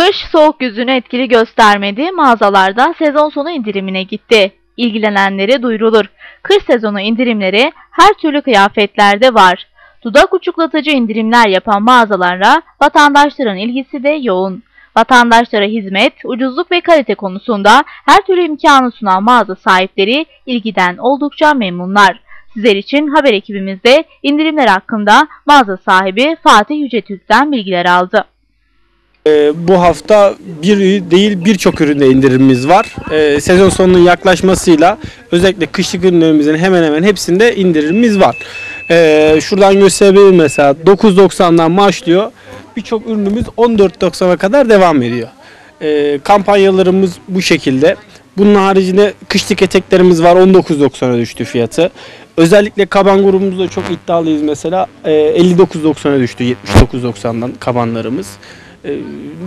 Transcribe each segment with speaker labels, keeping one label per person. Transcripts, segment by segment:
Speaker 1: Kış soğuk yüzünü etkili göstermedi, mağazalarda sezon sonu indirimine gitti. İlgilenenlere duyurulur. Kış sezonu indirimleri her türlü kıyafetlerde var. Dudak uçuklatıcı indirimler yapan mağazalara vatandaşların ilgisi de yoğun. Vatandaşlara hizmet, ucuzluk ve kalite konusunda her türlü imkanı sunan mağaza sahipleri ilgiden oldukça memnunlar. Sizler için haber ekibimizde indirimler hakkında mağaza sahibi Fatih Yüce bilgiler aldı.
Speaker 2: Ee, bu hafta bir değil birçok üründe indirimimiz var. Ee, sezon sonunun yaklaşmasıyla özellikle kışlık ürünlerimizin hemen hemen hepsinde indirimimiz var. Ee, şuradan gösterebilirim mesela 9.90'dan başlıyor. Birçok ürünümüz 14.90'a kadar devam ediyor. Kampanyalarımız bu şekilde. Bunun haricinde kışlık eteklerimiz var 19.90'a düştü fiyatı. Özellikle kaban grubumuzda çok iddialıyız mesela. Ee, 59.90'a düştü 79.90'dan kabanlarımız. Ee,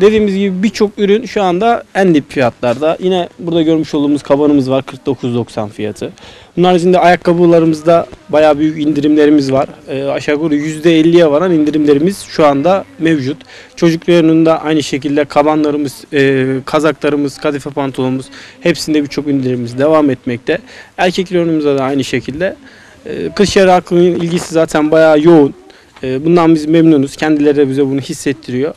Speaker 2: dediğimiz gibi birçok ürün şu anda en dip fiyatlarda. Yine burada görmüş olduğumuz kabanımız var 49.90 fiyatı. Bunun haricinde ayakkabılarımızda bayağı büyük indirimlerimiz var. Ee, aşağı yukarı %50'ye varan indirimlerimiz şu anda mevcut. Çocuk reyonunda aynı şekilde kabanlarımız, e, kazaklarımız, kadife pantolonumuz hepsinde birçok indirimimiz devam etmekte. Erkek da aynı şekilde. Ee, kış yarı halkının ilgisi zaten bayağı yoğun. Ee, bundan biz memnunuz. Kendileri de bize bunu hissettiriyor.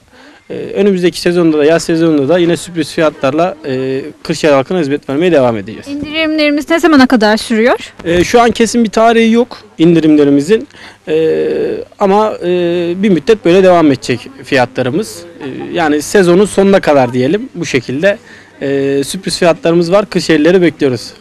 Speaker 2: Ee, önümüzdeki sezonda da yaz sezonunda da yine sürpriz fiyatlarla e, Kırşehir halkına hizmet vermeye devam edeceğiz.
Speaker 3: İndirimlerimiz ne zamana kadar sürüyor?
Speaker 2: Ee, şu an kesin bir tarihi yok indirimlerimizin Ee, ama e, bir müddet böyle devam edecek fiyatlarımız. Ee, yani sezonun sonuna kadar diyelim bu şekilde. Ee, sürpriz fiyatlarımız var. Kırşehirleri bekliyoruz.